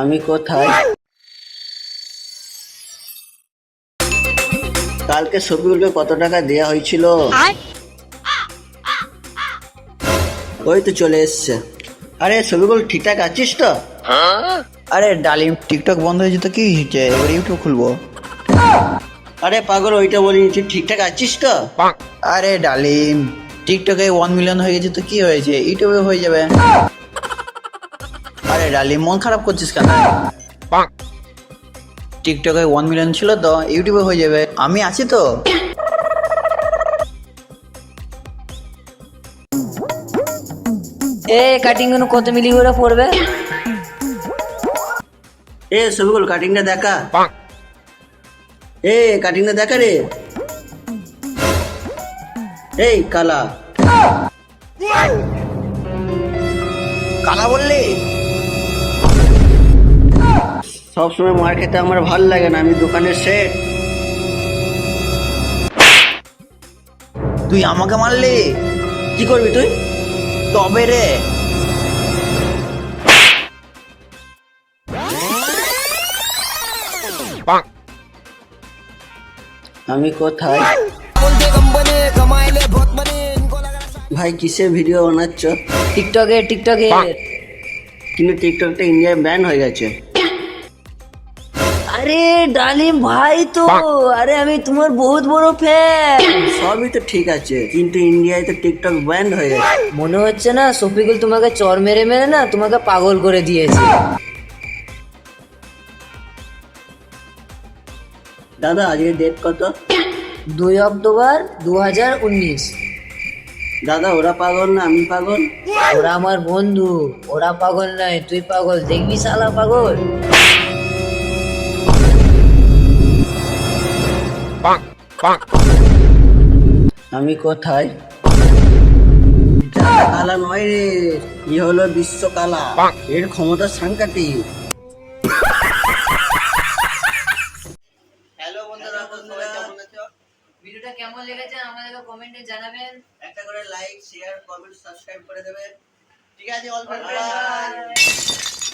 আমি কোথায়? কালকে শফিকুলকে কত টাকা দেয়া হয়েছিল? ওই তো চলে এসছে। আরে শফিকুল ঠিকঠাক আছিস তো? আরে ডালিম টিকটক বন্ধ হয়েছে তো কি হয়েছে? এবার ইউটিউব খুলবো। আরে পাগল ওইটা বলি তুই ঠিকঠাক আছিস তো? আরে ডালিম টিকটকে ওয়ান মিলিয়ন হয়ে গেছে তো কি হয়েছে? ইউটিউবে হয়ে যাবে। আরে ডালিম মন খারাপ করছিস কেন? টিকটকে ওয়ান মিলিয়ন ছিল তো ইউটিউবে হয়ে যাবে। আমি আছি তো। এ কাটিংগুলো কত মিলি করে পড়বে? এ শফিকুল কাটিংটা দেখা। এ কাটিংটা দেখা রে। এই কালা। কালা বললি? সবসময় মার খেতে আমার ভালো লাগে না আমি দোকানের সেট। তুই আমাকে মারলি? কি করবি তুই? তবে রে। আমি কোথায়? ভাই কিসের ভিডিও বানাচ্ছ? টিকটকে টিকটকে। কিন্তু টিকটকটা ইন্ডিয়ায় ব্যান হয়ে গেছে। আরে ডালিম ভাই তো আরে আমি তোমার বহুত বড় ফ্যান সবই তো ঠিক আছে কিন্তু ইন্ডিয়ায় তো টিকটক ব্যান্ড হয়ে গেছে। মনে হচ্ছে না শফিকুল তোমাকে চর মেরে মেরে না তোমাকে পাগল করে দিয়েছে। দাদা আজকে ডেট কত? দুই অক্টোবর দু হাজার উনিশ। দাদা ওরা পাগল না আমি পাগল? ওরা আমার বন্ধু ওরা পাগল নয় তুই পাগল দেখবি শালা পাগল? আমি কোথায়? কালা নয় রে। ই হলো বিশ্ব কালা। এর ক্ষমতা সাংঘাতিক হ্যালো বন্ধুরা বন্ধুরা। কেমন ভিডিওটা কেমন লেগেছে আমাদেরকে কমেন্টে জানাবেন। একটা করে লাইক শেয়ার কমেন্ট সাবস্ক্রাইব করে দেবেন। ঠিক আছে অল Bye.